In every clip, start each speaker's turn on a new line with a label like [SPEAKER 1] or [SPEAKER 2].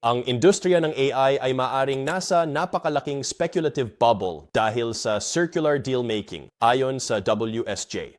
[SPEAKER 1] Ang industriya ng AI ay maaring nasa napakalaking speculative bubble dahil sa circular deal making ayon sa WSJ.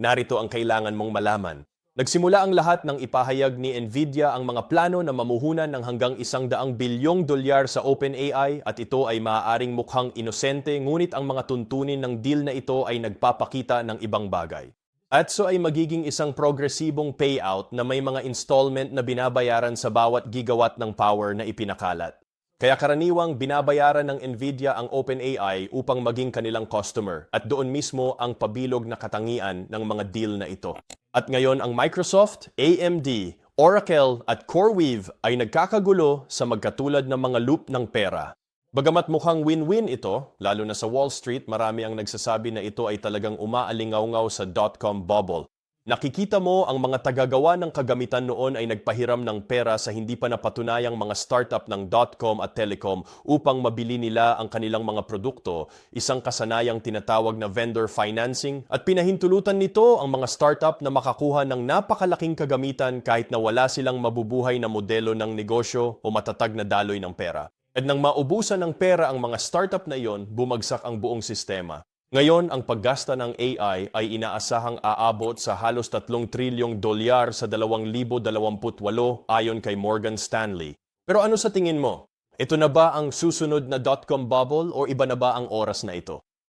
[SPEAKER 1] Narito ang kailangan mong malaman. Nagsimula ang lahat ng ipahayag ni Nvidia ang mga plano na mamuhunan ng hanggang isang daang bilyong dolyar sa OpenAI at ito ay maaaring mukhang inosente ngunit ang mga tuntunin ng deal na ito ay nagpapakita ng ibang bagay. At so ay magiging isang progresibong payout na may mga installment na binabayaran sa bawat gigawatt ng power na ipinakalat. Kaya karaniwang binabayaran ng Nvidia ang OpenAI upang maging kanilang customer at doon mismo ang pabilog na katangian ng mga deal na ito. At ngayon ang Microsoft, AMD, Oracle at CoreWeave ay nagkakagulo sa magkatulad ng mga loop ng pera. Bagamat mukhang win-win ito, lalo na sa Wall Street, marami ang nagsasabi na ito ay talagang umaalingaw-ngaw sa dot-com bubble. Nakikita mo ang mga tagagawa ng kagamitan noon ay nagpahiram ng pera sa hindi pa napatunayang mga startup ng dot-com at telecom upang mabili nila ang kanilang mga produkto, isang kasanayang tinatawag na vendor financing at pinahintulutan nito ang mga startup na makakuha ng napakalaking kagamitan kahit na wala silang mabubuhay na modelo ng negosyo o matatag na daloy ng pera. At nang maubusan ng pera ang mga startup na iyon, bumagsak ang buong sistema. Ngayon, ang paggasta ng AI ay inaasahang aabot sa halos 3 trilyong dolyar sa 2028 ayon kay Morgan Stanley. Pero ano sa tingin mo? Ito na ba ang susunod na dot-com bubble o iba na ba ang oras na ito?